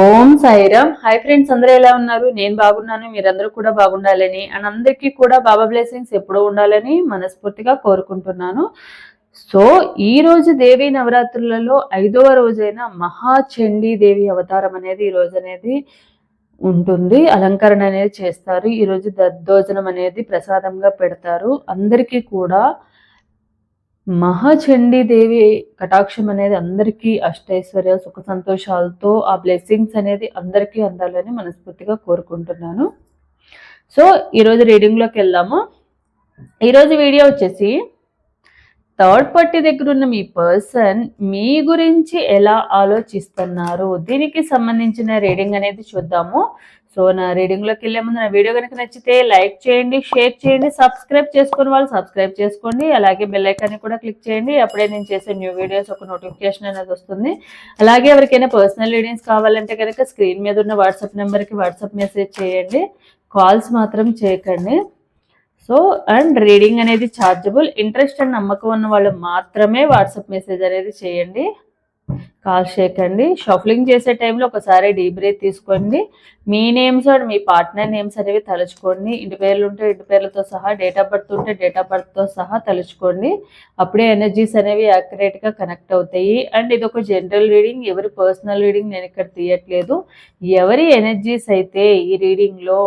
ఓం Sairam. Hi friends అందరూ ఎలా ఉన్నారు? నేను బాగున్నాను మీరందరూ కూడా బాగుండాలని అండ్ అందరికీ కూడా బాబా బ్లెస్సింగ్స్ ఎప్పుడూ ఉండాలని మనస్ఫూర్తిగా కోరుకుంటున్నాను. సో ఈ రోజు దేవి నవరాత్రులలో ఐదవ రోజైన మహాచండీ దేవి అవతారం అనేది ఈ రోజు అనేది ఉంటుంది. అలంకరణ అనేది చేస్తారు. ఈరోజు దద్దోజనం అనేది ప్రసాదంగా పెడతారు. అందరికీ కూడా మహాచండీ దేవి కటాక్షం అనేది అందరికీ అష్టైశ్వర్య సుఖ సంతోషాలతో ఆ బ్లెస్సింగ్స్ అనేది అందరికీ అందాలని మనస్ఫూర్తిగా కోరుకుంటున్నాను. సో ఈరోజు రీడింగ్లోకి వెళ్దాము. ఈరోజు వీడియో వచ్చేసి థర్డ్ పార్టీ దగ్గర ఉన్న మీ పర్సన్ మీ గురించి ఎలా ఆలోచిస్తున్నారు? దీనికి సంబంధించిన రీడింగ్ అనేది చూద్దాము. సో నా రీడింగ్లోకి వెళ్ళే ముందు నా వీడియో కనుక నచ్చితే లైక్ చేయండి షేర్ చేయండి సబ్స్క్రైబ్ చేసుకుని వాళ్ళు సబ్స్క్రైబ్ చేసుకోండి. అలాగే బెల్ ఐకాన్ని కూడా క్లిక్ చేయండి. అప్పుడే నేను చేసే న్యూ వీడియోస్ ఒక నోటిఫికేషన్ అనేది వస్తుంది. అలాగే ఎవరికైనా పర్సనల్ రీడింగ్స్ కావాలంటే కనుక స్క్రీన్ మీద ఉన్న వాట్సాప్ నెంబర్కి వాట్సాప్ మెసేజ్ చేయండి. కాల్స్ మాత్రం చేయకండి. సో అండ్ రీడింగ్ అనేది ఛార్జబుల్ ఇంట్రెస్ట్ అండ్ నమ్మకం ఉన్న వాళ్ళు మాత్రమే వాట్సాప్ మెసేజ్ అనేది చేయండి. కాల్ చేయకండి. షఫలింగ్ చేసే టైంలో ఒకసారి డీ బ్రేత్ తీసుకోండి. మీ నేమ్స్ అండ్ మీ పార్ట్నర్ నేమ్స్ అనేవి తలుచుకోండి. ఇంటి పేర్లు ఉంటే ఇంటి పేర్లతో సహా డేట్ ఆఫ్ బర్త్ ఉంటే డేట్ ఆఫ్ బర్త్తో సహా తలుచుకోండి. అప్పుడే ఎనర్జీస్ అనేవి యాక్యురేట్గా కనెక్ట్ అవుతాయి. అండ్ ఇది ఒక జనరల్ రీడింగ్ ఎవరి పర్సనల్ రీడింగ్ నేను ఇక్కడ తీయట్లేదు. ఎవరి ఎనర్జీస్ అయితే ఈ రీడింగ్లో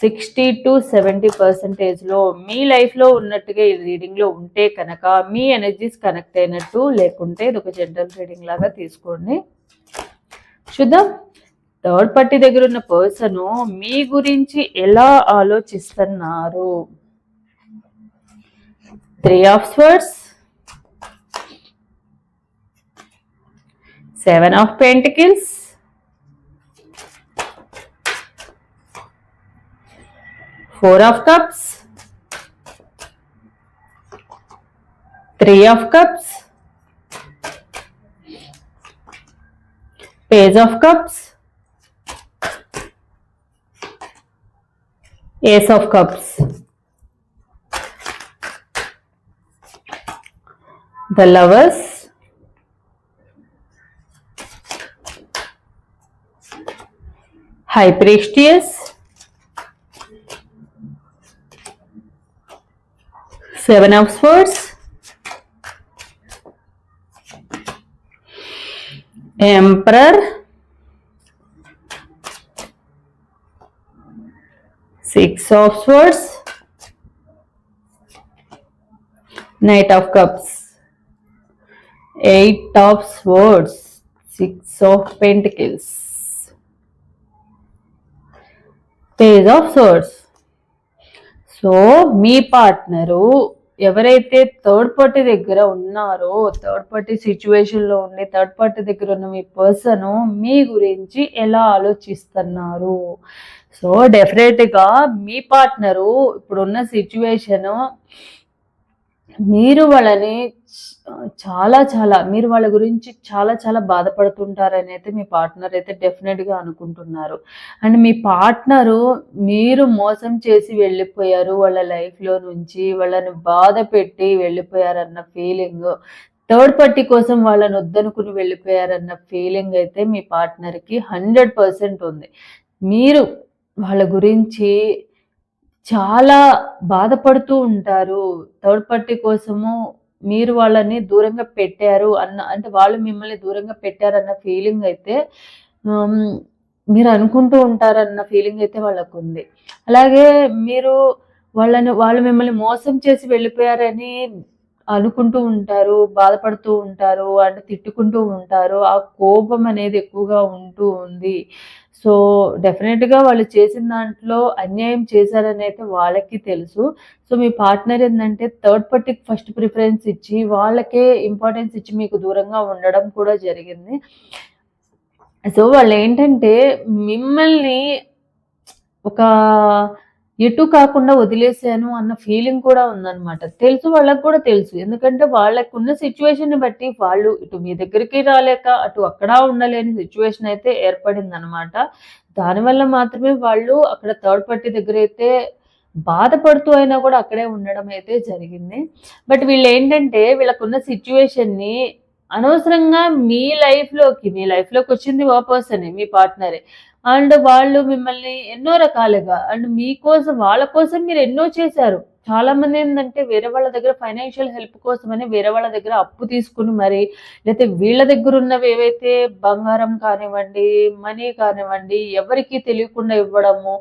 సిక్స్టీ టు సెవెంటీ పర్సెంటేజ్లో మీ లైఫ్లో ఉన్నట్టుగా ఈ రీడింగ్లో ఉంటే కనుక మీ ఎనర్జీస్ కనెక్ట్ అయినట్టు లేకుంటే ఇది ఒక జనరల్ రీడింగ్ లాగా తీసుకోండి. చూద్దాం. థర్డ్ పార్టీ దగ్గర ఉన్న పర్సన్ మీ గురించి ఎలా ఆలోచిస్తున్నారు? Three of swords seven of pentacles four of cups. Three of cups. Page of cups. Ace of cups. The lovers. High priestess Seven of Swords, Emperor, Six of Swords, Knight of Cups, Eight of Swords, Six of Pentacles, Page of Swords. So me partner ఎవరైతే third party దగ్గర ఉన్నారో third party సిచ్యువేషన్లో ఉండి third party దగ్గర ఉన్న మీ person మీ గురించి ఎలా ఆలోచిస్తున్నారు? సో డెఫినెట్గా మీ పార్ట్నరు ఇప్పుడున్న సిచ్యువేషను మీరు వాళ్ళని చాలా చాలా మీరు వాళ్ళ గురించి చాలా చాలా బాధపడుతుంటారని అయితే మీ పార్ట్నర్ అయితే డెఫినెట్గా అనుకుంటున్నారు. అండ్ మీ పార్ట్నరు మీరు మోసం చేసి వెళ్ళిపోయారు వాళ్ళ లైఫ్లో నుంచి వాళ్ళని బాధ పెట్టి వెళ్ళిపోయారన్న ఫీలింగ్ థర్డ్ పార్టీ కోసం వాళ్ళని వద్దనుకుని వెళ్ళిపోయారన్న ఫీలింగ్ అయితే మీ పార్ట్నర్కి హండ్రెడ్ పర్సెంట్ ఉంది. మీరు వాళ్ళ గురించి చాలా బాధపడుతూ ఉంటారు. థర్డ్ పార్టీ కోసము మీరు వాళ్ళని దూరంగా పెట్టారు అన్న అంటే వాళ్ళు మిమ్మల్ని దూరంగా పెట్టారన్న ఫీలింగ్ అయితే మీరు అనుకుంటూ ఉంటారన్న ఫీలింగ్ అయితే వాళ్ళకు ఉంది అలాగే మీరు వాళ్ళని వాళ్ళు మిమ్మల్ని మోసం చేసి వెళ్ళిపోయారని అనుకుంటూ ఉంటారు బాధపడుతూ ఉంటారు అంటే తిట్టుకుంటూ ఉంటారు. ఆ కోపం అనేది ఎక్కువగా ఉంటూ ఉంది. సో డెఫినెట్గా వాళ్ళు చేసిన దాంట్లో అన్యాయం చేశారని అయితే వాళ్ళకి తెలుసు. సో మీ పార్ట్నర్ ఏంటంటే థర్డ్ పార్టీకి ఫస్ట్ ప్రిఫరెన్స్ ఇచ్చి వాళ్ళకే ఇంపార్టెన్స్ ఇచ్చి మీకు దూరంగా ఉండడం కూడా జరిగింది. సో వాళ్ళు ఏంటంటే మిమ్మల్ని ఒక ఎటు కాకుండా వదిలేసాను అన్న ఫీలింగ్ కూడా ఉందన్నమాట. తెలుసు వాళ్ళకు కూడా తెలుసు. ఎందుకంటే వాళ్ళకు ఉన్న సిచ్యువేషన్ బట్టి వాళ్ళు ఇటు మీ దగ్గరికి రాలేక అటు అక్కడ ఉండలేని సిచ్యువేషన్ అయితే ఏర్పడింది అనమాట దానివల్ల మాత్రమే వాళ్ళు అక్కడ థర్డ్ పార్టీ దగ్గర అయితే బాధపడుతూ అయినా కూడా అక్కడే ఉండడం అయితే జరిగింది. బట్ వీళ్ళు ఏంటంటే వీళ్ళకున్న సిచ్యువేషన్ని అనవసరంగా మీ లైఫ్లోకి మీ లైఫ్లోకి వచ్చింది ఓ పర్సనే మీ పార్ట్నరే అండ్ వాళ్ళు మిమ్మల్ని ఎన్నో రకాలుగా అండ్ మీకోసం వాళ్ళ కోసం మీరు ఎన్నో చేశారు. చాలా మంది ఏంటంటే వేరే వాళ్ళ దగ్గర ఫైనాన్షియల్ హెల్ప్ కోసమని వేరే వాళ్ళ దగ్గర అప్పు తీసుకుని మరి లేకపోతే వీళ్ళ దగ్గర ఉన్నవి ఏవైతే బంగారం కానివ్వండి మనీ కానివ్వండి ఎవరికి తెలియకుండా ఇవ్వడము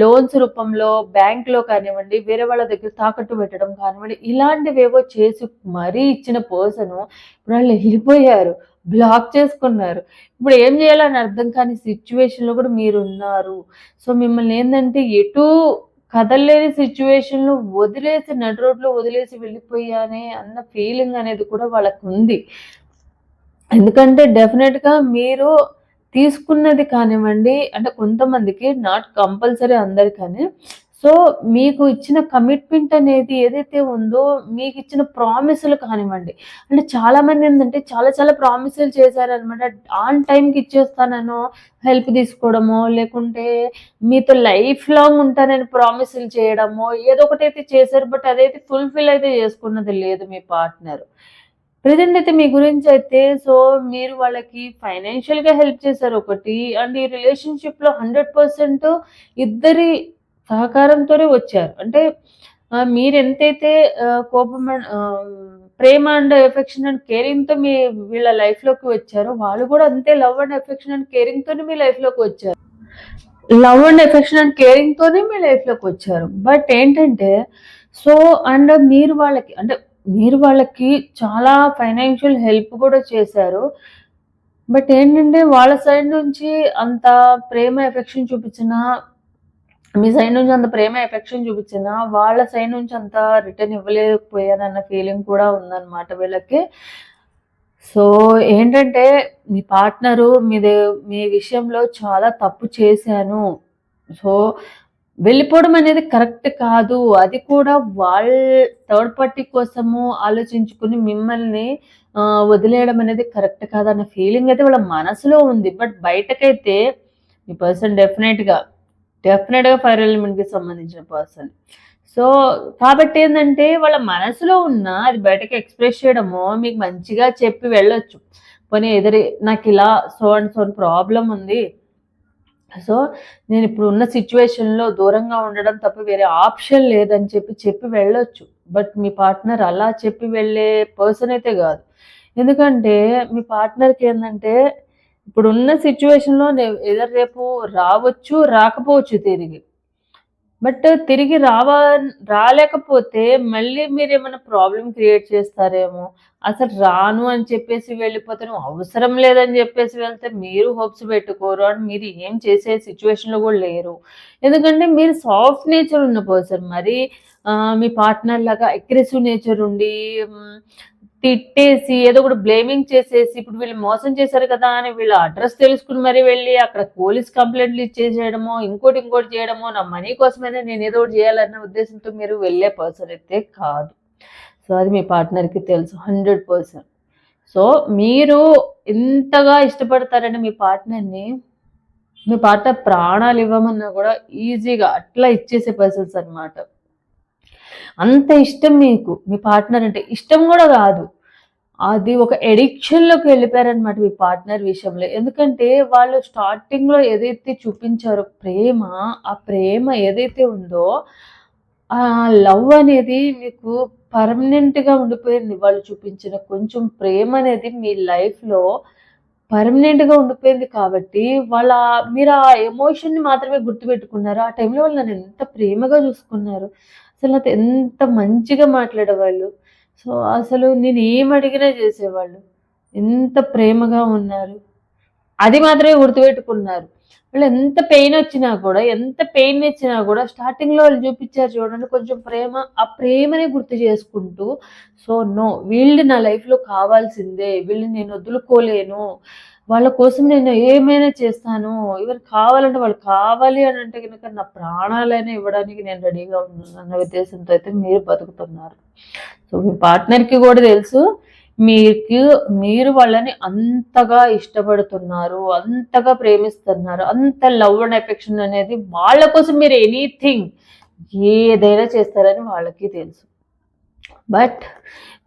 లోన్స్ రూపంలో బ్యాంక్లో కానివ్వండి వేరే వాళ్ళ దగ్గర తాకట్టు పెట్టడం కానివ్వండి ఇలాంటివేవో చేసి మరీ ఇచ్చిన పర్సన్ ఇప్పుడు వాళ్ళు వెళ్ళిపోయారు. బ్లాక్ చేసుకున్నారు. ఇప్పుడు ఏం చేయాలని అర్థం కాని సిచ్యువేషన్లో కూడా మీరు ఉన్నారు సో మిమ్మల్ని ఏంటంటే ఎటు కదలలేని సిచ్యువేషన్లో వదిలేసి నడు రోడ్లో వదిలేసి వెళ్ళిపోయానే అన్న ఫీలింగ్ అనేది కూడా వాళ్ళకు ఉంది ఎందుకంటే డెఫినెట్గా మీరు తీసుకున్నది కానివ్వండి అంటే కొంతమందికి నాట్ కంపల్సరీ అందరికని సో మీకు ఇచ్చిన కమిట్మెంట్ అనేది ఏదైతే ఉందో మీకు ఇచ్చిన ప్రామిసులు కానివ్వండి. అంటే చాలామంది ఏంటంటే చాలా చాలా ప్రామిసులు చేశారనమాట ఆన్ టైంకి ఇచ్చేస్తానను హెల్ప్ తీసుకోవడమో లేకుంటే మీతో లైఫ్ లాంగ్ ఉంటానని ప్రామిసులు చేయడమో ఏదో ఒకటి అయితే చేశారు బట్ అదైతే ఫుల్ఫిల్ అయితే చేసుకున్నది లేదు మీ పార్ట్నర్ ప్రజెంట్ అయితే మీ గురించి అయితే సో మీరు వాళ్ళకి ఫైనాన్షియల్గా హెల్ప్ చేశారు ఒకటి అండ్ ఈ రిలేషన్షిప్లో హండ్రెడ్ పర్సెంట్ ఇద్దరి సహకారంతోనే వచ్చారు. అంటే మీరు ఎంతైతే కోపం ప్రేమ అండ్ ఎఫెక్షన్ అండ్ కేరింగ్తో మీ వీళ్ళ లైఫ్లోకి వచ్చారో వాళ్ళు కూడా అంతే లవ్ అండ్ ఎఫెక్షన్ అండ్ కేరింగ్తోనే మీ లైఫ్లోకి వచ్చారు. లవ్ అండ్ ఎఫెక్షన్ అండ్ కేరింగ్తోనే మీ లైఫ్లోకి వచ్చారు. బట్ ఏంటంటే సో అండ్ మీరు వాళ్ళకి అంటే మీరు వాళ్ళకి చాలా ఫైనాన్షియల్ హెల్ప్ కూడా చేశారు. బట్ ఏంటంటే వాళ్ళ సైడ్ నుంచి అంత ప్రేమ ఎఫెక్షన్ చూపించిన మీ సైడ్ నుంచి అంత ప్రేమ ఎఫెక్షన్ చూపించిన వాళ్ళ సైడ్ నుంచి అంత రిటర్న్ ఇవ్వలేకపోయానన్న ఫీలింగ్ కూడా ఉందన్నమాట వీళ్ళకి. సో ఏంటంటే మీ పార్ట్నరు మీదే మీ విషయంలో చాలా తప్పు చేశాను. సో వెళ్ళిపోవడం అనేది కరెక్ట్ కాదు. అది కూడా వాళ్ళ థర్డ్ పార్టీ కోసము ఆలోచించుకుని మిమ్మల్ని వదిలేయడం అనేది కరెక్ట్ కాదన్న ఫీలింగ్ అయితే వాళ్ళ మనసులో ఉంది. బట్ బయటకైతే ఈ పర్సన్ డెఫినెట్గా డెఫినెట్గా ఫైర్ ఎలిమెంట్కి సంబంధించిన పర్సన్ సో కాబట్టి ఏంటంటే వాళ్ళ మనసులో ఉన్న అది బయటకు ఎక్స్ప్రెస్ చేయడము మీకు మంచిగా చెప్పి వెళ్ళొచ్చు. పోనీ ఎదురు నాకు ఇలా సో అండ్ సో ప్రాబ్లం ఉంది. సో నేను ఇప్పుడు ఉన్న సిచ్యువేషన్లో దూరంగా ఉండడం తప్ప వేరే ఆప్షన్ లేదని చెప్పి చెప్పి వెళ్ళొచ్చు. బట్ మీ పార్ట్నర్ అలా చెప్పి వెళ్ళే పర్సన్ అయితే కాదు. ఎందుకంటే మీ పార్ట్నర్కి ఏంటంటే ఇప్పుడు ఉన్న సిచ్యువేషన్లో ఎదురు రేపు రావచ్చు రాకపోవచ్చు తిరిగి. బట్ తిరిగి రావా రాలేకపోతే మళ్ళీ మీరు ఏమైనా ప్రాబ్లం క్రియేట్ చేస్తారేమో. అసలు రాను అని చెప్పేసి వెళ్ళిపోతే నువ్వు అవసరం లేదని చెప్పేసి వెళ్తే మీరు హోప్స్ పెట్టుకోరు అని మీరు ఏం చేసే సిచ్యువేషన్లో కూడా లేరు. ఎందుకంటే మీరు సాఫ్ట్ నేచర్ ఉన్న పర్సన్ మరి మీ పార్ట్నర్ లాగా అగ్రెసివ్ నేచర్ ఉండి తిట్టేసి ఏదో ఒకటి బ్లేమింగ్ చేసేసి ఇప్పుడు వీళ్ళు మోసం చేశారు కదా అని వీళ్ళ అడ్రస్ తెలుసుకుని మరీ వెళ్ళి అక్కడ పోలీస్ కంప్లైంట్లు ఇచ్చేసేయడమో ఇంకోటి ఇంకోటి చేయడమో నా మనీ కోసమైనా నేను ఏదో ఒకటి చేయాలన్న ఉద్దేశంతో మీరు వెళ్ళే పర్సన్ అయితే కాదు. సో అది మీ పార్ట్నర్కి తెలుసు హండ్రెడ్ పర్సెంట్ సో మీరు ఎంతగా ఇష్టపడతారని మీ పార్ట్నర్ని మీ పార్ట్నర్ ప్రాణాలు ఇవ్వమన్నా కూడా ఈజీగా అట్లా ఇచ్చేసే పర్సన్స్ అనమాట అంత ఇష్టం మీకు మీ పార్ట్నర్ అంటే ఇష్టం కూడా కాదు. అది ఒక ఎడిక్షన్లోకి వెళ్ళిపోయారనమాట మీ పార్ట్నర్ విషయంలో. ఎందుకంటే వాళ్ళు స్టార్టింగ్లో ఏదైతే చూపించారో ప్రేమ ఆ ప్రేమ ఏదైతే ఉందో ఆ లవ్ అనేది మీకు పర్మనెంట్గా ఉండిపోయింది. వాళ్ళు చూపించిన కొంచెం ప్రేమ అనేది మీ లైఫ్లో పర్మనెంట్గా ఉండిపోయింది కాబట్టి వాళ్ళ మీరు ఆ ఎమోషన్ని మాత్రమే గుర్తుపెట్టుకున్నారు. ఆ టైంలో వాళ్ళు నన్ను ఎంత ప్రేమగా చూసుకున్నారు. అసలు నాతో ఎంత మంచిగా మాట్లాడేవాళ్ళు. సో అసలు నేను ఏం అడిగినా చేసేవాళ్ళు. ఎంత ప్రేమగా ఉన్నారు. అది మాత్రమే గుర్తుపెట్టుకున్నారు. వాళ్ళు ఎంత పెయిన్ వచ్చినా కూడా ఎంత పెయిన్ ఇచ్చినా కూడా స్టార్టింగ్లో వాళ్ళు చూపించారు చూడండి కొంచెం ప్రేమ ఆ ప్రేమనే గుర్తు చేసుకుంటూ సో నో వీళ్ళు నా లైఫ్లో కావాల్సిందే వీళ్ళు నేను వదులుకోలేను వాళ్ళ కోసం నేను ఏమైనా చేస్తాను ఎవరు కావాలంటే వాళ్ళు కావాలి అని అంటే కనుక నా ప్రాణాలైనా ఇవ్వడానికి నేను రెడీగా ఉన్నాను అన్న ఉద్దేశంతో అయితే మీరు బతుకుతున్నారు. సో మీ పార్ట్నర్కి కూడా తెలుసు మీకు మీరు వాళ్ళని అంతగా ఇష్టపడుతున్నారు అంతగా ప్రేమిస్తున్నారు అంత లవ్ అండ్ ఎఫెక్షన్ అనేది వాళ్ళ కోసం మీరు ఎనీథింగ్ ఏదైనా చేస్తారని వాళ్ళకి తెలుసు. బట్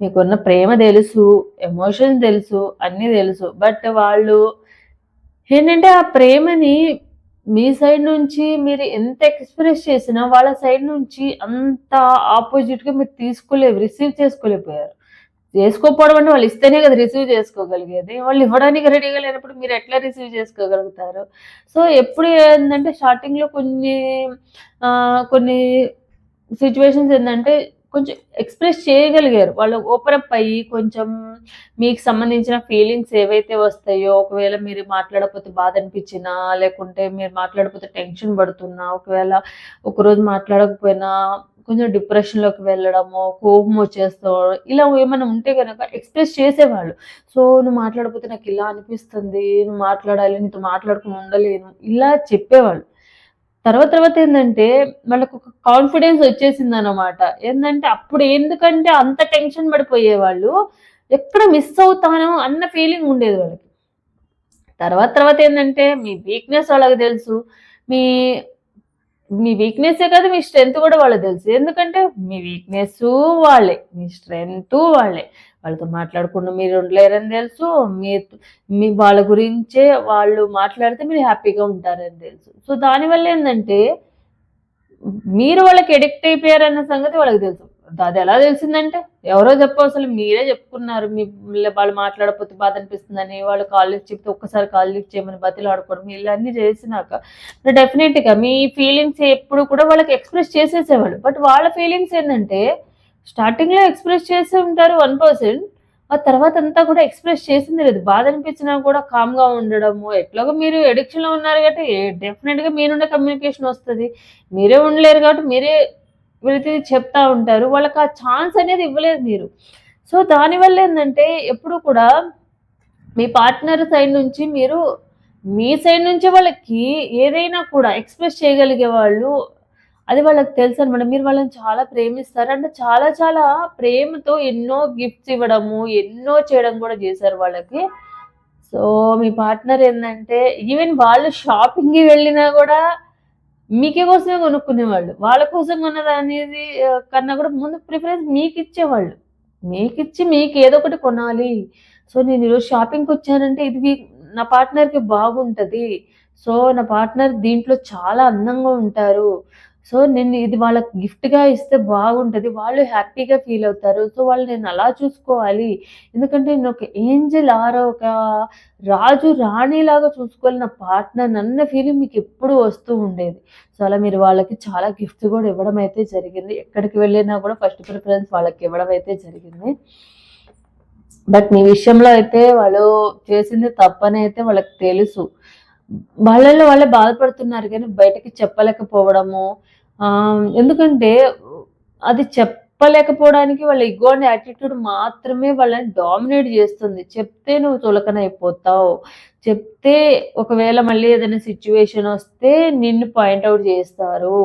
మీకున్న ప్రేమ తెలుసు ఎమోషన్ తెలుసు అన్నీ తెలుసు. బట్ వాళ్ళు ఏంటంటే ఆ ప్రేమని మీ సైడ్ నుంచి మీరు ఎంత ఎక్స్ప్రెస్ చేసినా వాళ్ళ సైడ్ నుంచి అంత ఆపోజిట్గా మీరు తీసుకోలేవు రిసీవ్ చేసుకోలేకపోయారు. చేసుకోకపోవడం అంటే వాళ్ళు ఇస్తేనే కదా రిసీవ్ చేసుకోగలిగేది. వాళ్ళు ఇవ్వడానికి రెడీగా లేనప్పుడు మీరు ఎట్లా రిసీవ్ చేసుకోగలుగుతారు? సో ఎప్పుడు ఏంటంటే స్టార్టింగ్లో కొన్ని కొన్ని సిచ్యువేషన్స్ ఏంటంటే కొంచెం ఎక్స్ప్రెస్ చేయగలిగారు. వాళ్ళు ఓపెన్ అప్ అయ్యి కొంచెం మీకు సంబంధించిన ఫీలింగ్స్ ఏవైతే వస్తాయో ఒకవేళ మీరు మాట్లాడకపోతే బాధ అనిపించినా లేకుంటే మీరు మాట్లాడకపోతే టెన్షన్ పడుతున్నా ఒకవేళ ఒకరోజు మాట్లాడకపోయినా కొంచెం డిప్రెషన్లోకి వెళ్ళడము కోపం వచ్చేస్తా ఇలా ఏమైనా ఉంటే కనుక ఎక్స్ప్రెస్ చేసేవాళ్ళు. సో నువ్వు మాట్లాడకపోతే నాకు ఇలా అనిపిస్తుంది నువ్వు మాట్లాడాలి నీతో మాట్లాడుకుని ఉండలేను ఇలా చెప్పేవాళ్ళు. తర్వాత తర్వాత ఏంటంటే వాళ్ళకు ఒక కాన్ఫిడెన్స్ వచ్చేసింది అనమాట ఏంటంటే అప్పుడు ఎందుకంటే అంత టెన్షన్ పడిపోయేవాళ్ళు ఎక్కడ మిస్ అవుతానో అన్న ఫీలింగ్ ఉండేది వాళ్ళకి. తర్వాత తర్వాత ఏంటంటే మీ వీక్నెస్ వాళ్ళకి తెలుసు. మీ మీ వీక్నెస్ కాదు మీ స్ట్రెంగ్త్ కూడా వాళ్ళకి తెలుసు. ఎందుకంటే మీ వీక్నెస్ వాళ్ళే మీ స్ట్రెంగ్త్ వాళ్ళే. వాళ్ళతో మాట్లాడకుండా మీరు ఉండలేరని తెలుసు. మీ మీ వాళ్ళ గురించే వాళ్ళు మాట్లాడితే మీరు హ్యాపీగా ఉంటారని తెలుసు. సో దానివల్ల ఏంటంటే మీరు వాళ్ళకి ఎడిక్ట్ అయిపోయారన్న సంగతి వాళ్ళకి తెలుసు. అది ఎలా తెలిసిందంటే ఎవరో చెప్పు అసలు మీరే చెప్పుకున్నారు. మీ వాళ్ళు మాట్లాడకపోతే బాధ అనిపిస్తుందని వాళ్ళు కాల్ లిఫ్ట్ చెప్తే ఒక్కసారి కాల్ లిఫ్ట్ చేయమని బతిలు ఆడుకోవడం ఇవన్నీ చేసినాక. డెఫినెట్గా మీ ఫీలింగ్స్ ఎప్పుడు కూడా వాళ్ళకి ఎక్స్ప్రెస్ చేసేసేవాళ్ళు. బట్ వాళ్ళ ఫీలింగ్స్ ఏంటంటే స్టార్టింగ్లో ఎక్స్ప్రెస్ చేసే ఉంటారు వన్ పర్సెంట్ ఆ తర్వాత అంతా కూడా ఎక్స్ప్రెస్ చేసింది లేదు. బాధ అనిపించినా కూడా కామ్గా ఉండడము ఎట్లాగో మీరు ఎడిక్షన్లో ఉన్నారు కాబట్టి డెఫినెట్గా మీ నుండి కమ్యూనికేషన్ వస్తుంది. మీరే ఉండలేరు కాబట్టి మీరే వీళ్ళకి చెప్తా ఉంటారు. వాళ్ళకి ఆ ఛాన్స్ అనేది ఇవ్వలేదు మీరు. సో దానివల్ల ఏంటంటే ఎప్పుడు కూడా మీ పార్ట్నర్ సైడ్ నుంచి మీరు మీ సైడ్ నుంచి వాళ్ళకి ఏదైనా కూడా ఎక్స్ప్రెస్ చేయగలిగే వాళ్ళు అది వాళ్ళకి తెలుసు అనమాట మీరు వాళ్ళని చాలా ప్రేమిస్తారు. అంటే చాలా చాలా ప్రేమతో ఎన్నో గిఫ్ట్స్ ఇవ్వడము ఎన్నో చేయడం కూడా చేశారు వాళ్ళకి. సో మీ పార్ట్నర్ ఏంటంటే ఈవెన్ వాళ్ళు షాపింగ్కి వెళ్ళినా కూడా మీకే కోసమే కొనుక్కునేవాళ్ళు. వాళ్ళ కోసం కొన్నది అనేది కన్నా కూడా ముందు ప్రిఫరెన్స్ మీకు ఇచ్చేవాళ్ళు మీకు ఇచ్చి మీకు ఏదో ఒకటి కొనాలి. సో నేను ఈరోజు షాపింగ్కి వచ్చానంటే ఇది నా పార్ట్నర్కి బాగుంటుంది. సో నా పార్ట్నర్ దీంట్లో చాలా అందంగా ఉంటారు. సో నేను ఇది వాళ్ళకి గిఫ్ట్గా ఇస్తే బాగుంటుంది. వాళ్ళు హ్యాపీగా ఫీల్ అవుతారు. సో వాళ్ళు నేను అలా చూసుకోవాలి. ఎందుకంటే నేను ఒక ఏంజల్ ఆరో ఒక రాజు రాణిలాగా చూసుకోవాలి నా పార్ట్నర్ అన్న ఫీలింగ్ మీకు ఎప్పుడు వస్తూ ఉండేది. సో అలా మీరు వాళ్ళకి చాలా గిఫ్ట్స్ కూడా ఇవ్వడం అయితే జరిగింది. ఎక్కడికి వెళ్ళినా కూడా ఫస్ట్ ప్రిఫరెన్స్ వాళ్ళకి ఇవ్వడం అయితే జరిగింది. బట్ మీ విషయంలో అయితే వాళ్ళు చేసింది తప్పని అయితే వాళ్ళకి తెలుసు. వాళ్ళల్లో వాళ్ళే బాధపడుతున్నారు కానీ బయటకి చెప్పలేకపోవడము ఎందుకంటే అది చెప్పలేకపోవడానికి వాళ్ళ ఇగో అనే యాటిట్యూడ్ మాత్రమే వాళ్ళని డామినేట్ చేస్తుంది. చెప్తే నువ్వు చులకన అయిపోతావు. చెప్తే ఒకవేళ మళ్ళీ ఏదైనా సిచ్యువేషన్ వస్తే నిన్ను పాయింట్అవుట్ చేస్తారు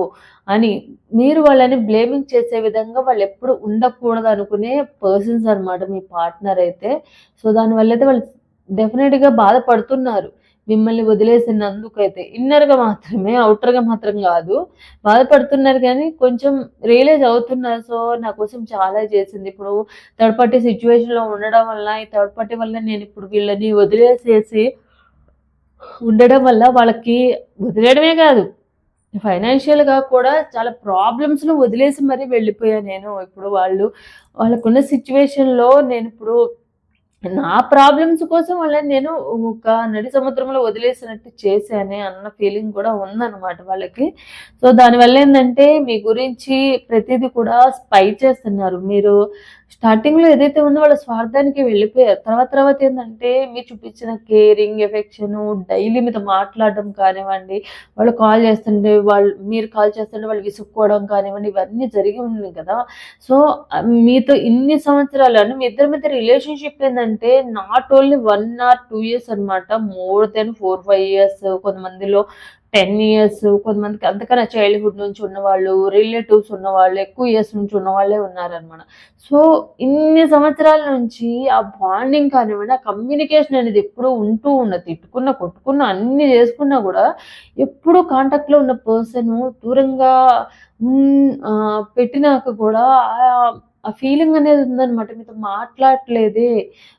అని. మీరు వాళ్ళని బ్లేమింగ్ చేసే విధంగా వాళ్ళు ఎప్పుడు ఉండకూడదు అనుకునే పర్సన్స్ అనమాట మీ పార్ట్నర్ అయితే. సో దానివల్ల అయితే వాళ్ళు డెఫినెట్గా బాధపడుతున్నారు. మిమ్మల్ని వదిలేసినందుకైతే. ఇన్నర్గా మాత్రమే అవుటర్గా మాత్రం కాదు. బాధపడుతున్నారు కానీ కొంచెం రియలైజ్ అవుతున్నారు. సో నా కోసం చాలా చేసింది. ఇప్పుడు థర్డ్ పార్టీ సిచ్యువేషన్లో ఉండడం వల్ల ఈ థర్డ్ పార్టీ వల్ల నేను ఇప్పుడు వీళ్ళని వదిలేసేసి ఉండడం వల్ల వాళ్ళకి వదిలేయడమే కాదు. ఫైనాన్షియల్గా కూడా చాలా ప్రాబ్లమ్స్ను వదిలేసి మరీ వెళ్ళిపోయాను నేను. ఇప్పుడు వాళ్ళు వాళ్ళకున్న సిచ్యువేషన్లో నేను ఇప్పుడు నా ప్రాబ్లమ్స్ కోసం వాళ్ళని నేను ఒక నడి సముద్రంలో వదిలేసినట్టు చేశానే అన్న ఫీలింగ్ కూడా ఉందన్నమాట వాళ్ళకి. సో దానివల్ల ఏంటంటే మీ గురించి ప్రతిదీ కూడా స్పై చేస్తున్నారు. మీరు స్టార్టింగ్లో ఏదైతే ఉందో వాళ్ళ స్వార్థానికి వెళ్ళిపోయారు తర్వాత తర్వాత ఏంటంటే మీరు చూపించిన కేరింగ్ ఎఫెక్షన్ డైలీ మీతో మాట్లాడడం కానివ్వండి వాళ్ళు కాల్ చేస్తుంటే వాళ్ళు మీరు కాల్ చేస్తుంటే వాళ్ళు విసుక్కోవడం కానివ్వండి ఇవన్నీ జరిగి ఉంది కదా. సో మీతో ఇన్ని సంవత్సరాలు మీ ఇద్దరి మధ్య రిలేషన్షిప్ ఏంటంటే not only one or two years అన్నమాట more than four five years కొంతమందిలో టెన్ ఇయర్స్ కొంతమందికి అంతకన్నా చైల్డ్హుడ్ నుంచి ఉన్నవాళ్ళు రిలేటివ్స్ ఉన్నవాళ్ళు ఎక్కువ ఇయర్స్ నుంచి ఉన్నవాళ్ళే ఉన్నారనమాట సో ఇన్ని సంవత్సరాల నుంచి ఆ బాండింగ్ కానివ్వండి ఆ కమ్యూనికేషన్ అనేది ఎప్పుడూ ఉంటూ ఉన్నది తిట్టుకున్న కొట్టుకున్న అన్ని చేసుకున్నా కూడా ఎప్పుడూ కాంటాక్ట్లో ఉన్న పర్సన్ దూరంగా పెట్టినాక కూడా ఆ ఫీలింగ్ అనేది ఉందన్నమాట. మీతో మాట్లాడట్లేదే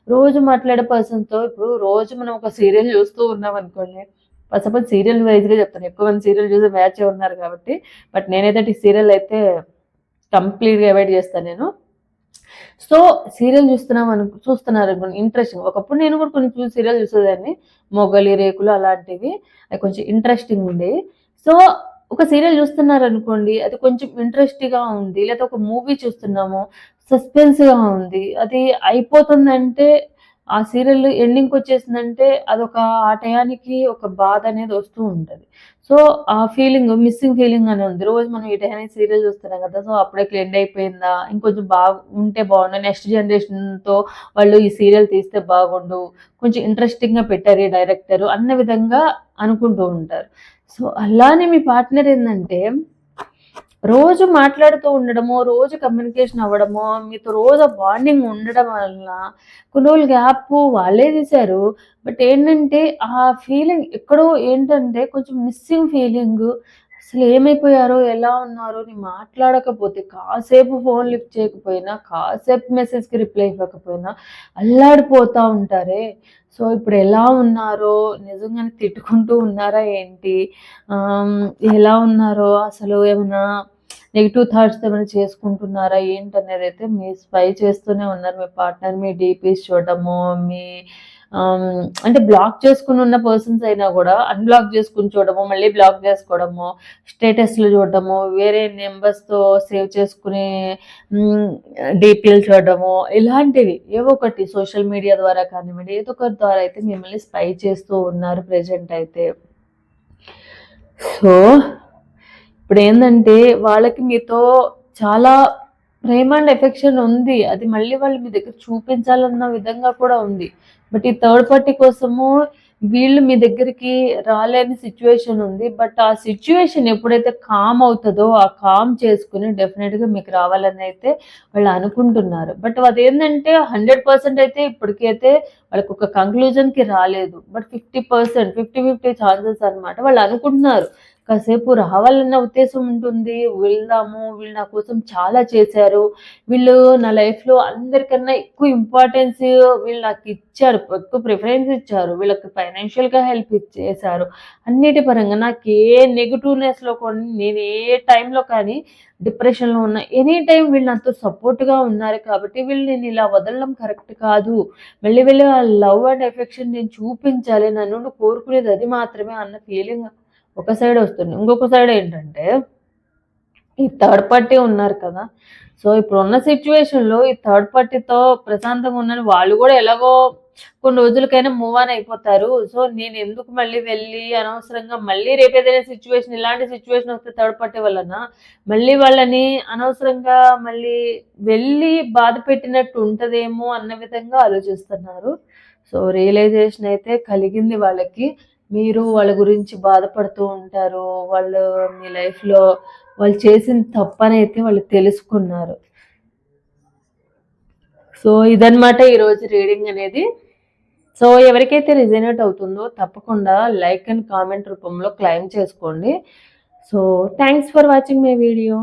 రోజు మాట్లాడే పర్సన్తో ఇప్పుడు రోజు మనం ఒక సీరియల్ చూస్తూ ఉన్నాం అనుకోండి సపోజ్ సీరియల్ వైజ్గా చెప్తాను. ఎక్కువ మంది సీరియల్ చూసే మ్యాచ్ ఉన్నారు కాబట్టి బట్ నేనైతే సీరియల్ అయితే కంప్లీట్గా అవాయిడ్ చేస్తాను నేను. సో సీరియల్ చూస్తున్నాం అను చూస్తున్నారు ఇంట్రెస్టింగ్ ఒకప్పుడు నేను కూడా కొన్ని చూసి సీరియల్ చూసేదాన్ని. మొగలి రేకులు అలాంటివి. అవి కొంచెం ఇంట్రెస్టింగ్ ఉండేవి సో ఒక సీరియల్ చూస్తున్నారు అనుకోండి అది కొంచెం ఇంట్రెస్ట్గా ఉంది. లేదా ఒక మూవీ చూస్తున్నాము సస్పెన్స్గా ఉంది. అది అయిపోతుందంటే ఆ సీరియల్ ఎండింగ్కి వచ్చేసిందంటే అదొక ఆ టయానికి ఒక బాధ అనేది వస్తూ ఉంటుంది. సో ఆ ఫీలింగ్ మిస్సింగ్ ఫీలింగ్ అని ఉంది. రోజు మనం ఈ టయానికి సీరియల్ చూస్తున్నాం కదా సో అప్పుడే ఎండ్ అయిపోయిందా? ఇంకొంచెం బాగా ఉంటే బాగుండు. నెక్స్ట్ జనరేషన్తో వాళ్ళు ఈ సీరియల్ తీస్తే బాగుండు. కొంచెం ఇంట్రెస్టింగ్గా పెట్టారు ఈ డైరెక్టర్ అన్న విధంగా అనుకుంటూ ఉంటారు. సో అలానే మీ పార్ట్నర్ ఏంటంటే రోజు మాట్లాడుతూ ఉండడము రోజు కమ్యూనికేషన్ అవ్వడము మీతో రోజు బాండింగ్ ఉండడం వల్ల కొన్ని రోజులు గ్యాప్ వాళ్ళే తీశారు. బట్ ఏంటంటే ఆ ఫీలింగ్ ఎక్కడో ఏంటంటే కొంచెం మిస్సింగ్ ఫీలింగ్ అసలు ఏమైపోయారో ఎలా ఉన్నారో నేను మాట్లాడకపోతే కాసేపు ఫోన్ లిఫ్ట్ చేయకపోయినా కాసేపు మెసేజ్కి రిప్లై ఇవ్వకపోయినా అల్లాడిపోతూ ఉంటారే. సో ఇప్పుడు ఎలా ఉన్నారో నిజంగానే తిట్టుకుంటూ ఉన్నారా ఏంటి? ఎలా ఉన్నారో అసలు ఏమైనా నెగిటివ్ థాట్స్ ఏమైనా చేసుకుంటున్నారా ఏంటనేది అయితే మీ స్పై చేస్తూనే ఉన్నారు మీ పార్ట్నర్ మీ డీపీస్ చూడటము మీ అంటే బ్లాక్ చేసుకుని ఉన్న పర్సన్స్ అయినా కూడా అన్బ్లాక్ చేసుకుని చూడము మళ్ళీ బ్లాక్ చేసుకోవడము స్టేటస్లు చూడడము వేరే నెంబర్స్తో సేవ్ చేసుకునే డీపీలు చూడడము ఇలాంటివి. ఏవో ఒకటి సోషల్ మీడియా ద్వారా కానివ్వండి ఏదో ఒకటి ద్వారా అయితే మిమ్మల్ని స్పై చేస్తూ ఉన్నారు ప్రజెంట్ అయితే. సో ఇప్పుడు ఏంటంటే వాళ్ళకి మీతో చాలా ప్రేమ అండ్ ఎఫెక్షన్ ఉంది. అది మళ్ళీ వాళ్ళు మీ దగ్గర చూపించాలన్న విధంగా కూడా ఉంది. బట్ ఈ థర్డ్ పార్టీ కోసము వీళ్ళు మీ దగ్గరికి రాలేని సిచ్యువేషన్ ఉంది. బట్ ఆ సిచ్యువేషన్ ఎప్పుడైతే కామ్ అవుతుందో ఆ కామ్ చేసుకుని డెఫినెట్గా మీకు రావాలని అయితే వాళ్ళు అనుకుంటున్నారు. బట్ అదేంటంటే హండ్రెడ్ పర్సెంట్ అయితే ఇప్పటికైతే వాళ్ళకి ఒక కంక్లూజన్కి రాలేదు. But fifty percent fifty fifty chances అనమాట వాళ్ళు అనుకుంటున్నారు. కాసేపు రావాలన్న ఉద్దేశం ఉంటుంది. వెళ్దాము వీళ్ళు నా కోసం చాలా చేశారు. వీళ్ళు నా లైఫ్లో అందరికన్నా ఎక్కువ ఇంపార్టెన్స్ వీళ్ళు నాకు ఇచ్చారు. ఎక్కువ ప్రిఫరెన్స్ ఇచ్చారు. వీళ్ళకి ఫైనాన్షియల్గా హెల్ప్ చేశారు. అన్నిటి పరంగా నాకు ఏ నెగిటివ్నెస్లో కొన్ని నేను ఏ టైంలో కానీ డిప్రెషన్లో ఉన్న ఎనీ టైం వీళ్ళు నాతో సపోర్ట్గా ఉన్నారు కాబట్టి వీళ్ళు నేను ఇలా వదలడం కరెక్ట్ కాదు. మళ్ళీ వెళ్ళి ఆ లవ్ అండ్ ఎఫెక్షన్ నేను చూపించాలి. నన్ను కోరుకునేది అది మాత్రమే అన్న ఫీలింగ్ ఒక సైడ్ వస్తుంది. ఇంకొక సైడ్ ఏంటంటే ఈ థర్డ్ పార్టీ ఉన్నారు కదా. సో ఇప్పుడు ఉన్న సిచ్యువేషన్లో ఈ థర్డ్ పార్టీతో ప్రశాంతంగా ఉన్నాను వాళ్ళు కూడా ఎలాగో కొన్ని రోజులకైనా మూవ్ ఆన్ అయిపోతారు. సో నేను ఎందుకు మళ్ళీ వెళ్ళి అనవసరంగా మళ్ళీ రేపు ఏదైనా సిచ్యువేషన్ ఇలాంటి సిచ్యువేషన్ వస్తే థర్డ్ పార్టీ వలన మళ్ళీ వాళ్ళని అనవసరంగా మళ్ళీ వెళ్ళి బాధ పెట్టినట్టు ఉంటుందేమో అన్న విధంగా ఆలోచిస్తున్నారు. సో రియలైజేషన్ అయితే కలిగింది వాళ్ళకి. మీరు వాళ్ళ గురించి బాధపడుతూ ఉంటారు. వాళ్ళు మీ లైఫ్లో వాళ్ళు చేసిన తప్పని అయితే వాళ్ళు తెలుసుకున్నారు. సో ఇదనమాట ఈరోజు రీడింగ్ అనేది. సో ఎవరికైతే రిజనేట్ అవుతుందో తప్పకుండా లైక్ అండ్ కామెంట్ రూపంలో క్లైమ్ చేసుకోండి. So thanks for watching my video